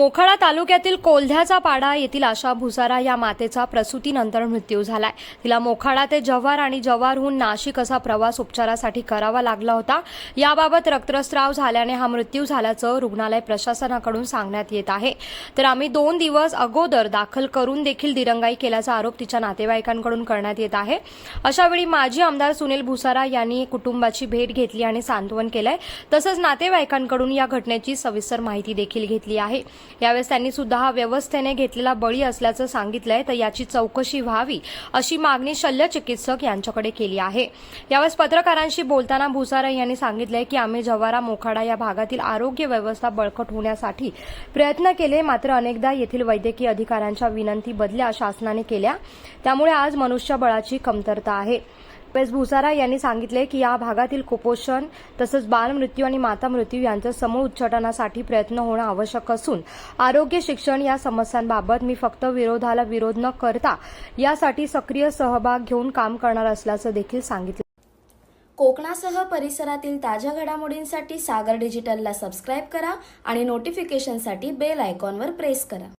मोखाडा तालुक्यातील कोल्ह्याचा पाडा येथील आशा भुसारा या मातेचा प्रसूतीनंतर मृत्यू झालाय. तिला मोखाडा ते जव्हार आणि जव्हारहून नाशिक असा प्रवास उपचारासाठी करावा लागला होता. याबाबत रक्तस्राव झाल्याने हा मृत्यू झाल्याचं रुग्णालय प्रशासनाकडून सांगण्यात येत आहे. तर आम्ही दोन दिवस अगोदर दाखल करून देखील दिरंगाई केल्याचा आरोप तिच्या नातेवाईकांकडून करण्यात येत आहे. अशावेळी माजी आमदार सुनील भुसारा यांनी कुटुंबाची भेट घेतली आणि सांत्वन केलंय. तसंच नातेवाईकांकडून या घटनेची सविस्तर माहिती देखील घेतली आहे. यावेळेस त्यांनी सुद्धा हा व्यवस्थेने घेतलेला बळी असल्याचं सांगितलंय तर याची चौकशी व्हावी अशी मागणी शल्य चिकित्सक यांच्याकडे केली आहे. यावेळेस पत्रकारांशी बोलताना भुसारा यांनी सांगितलंय की आम्ही जवारा मोखाडा या भागातील आरोग्य व्यवस्था बळकट होण्यासाठी प्रयत्न केले मात्र अनेकदा येथील वैद्यकीय अधिकाऱ्यांच्या विनंती बदल्या शासनाने केल्या. त्यामुळे आज मनुष्यबळाची कमतरता आहे. पेस भुसारा यांनी सांगितले की या भागातील कुपोषण तसंच बालमृत्यू आणि माता मृत्यू यांचं समूळ उच्चाटनासाठी प्रयत्न होणं आवश्यक असून आरोग्य शिक्षण या समस्यांबाबत मी फक्त विरोधाला विरोध न करता यासाठी सक्रिय सहभाग घेऊन काम करणार असल्याचं देखील सांगितलं. कोकणासह परिसरातील ताज्या घडामोडींसाठी सागर डिजिटलला सबस्क्राईब करा आणि नोटिफिकेशनसाठी बेल आयकॉनवर प्रेस करा.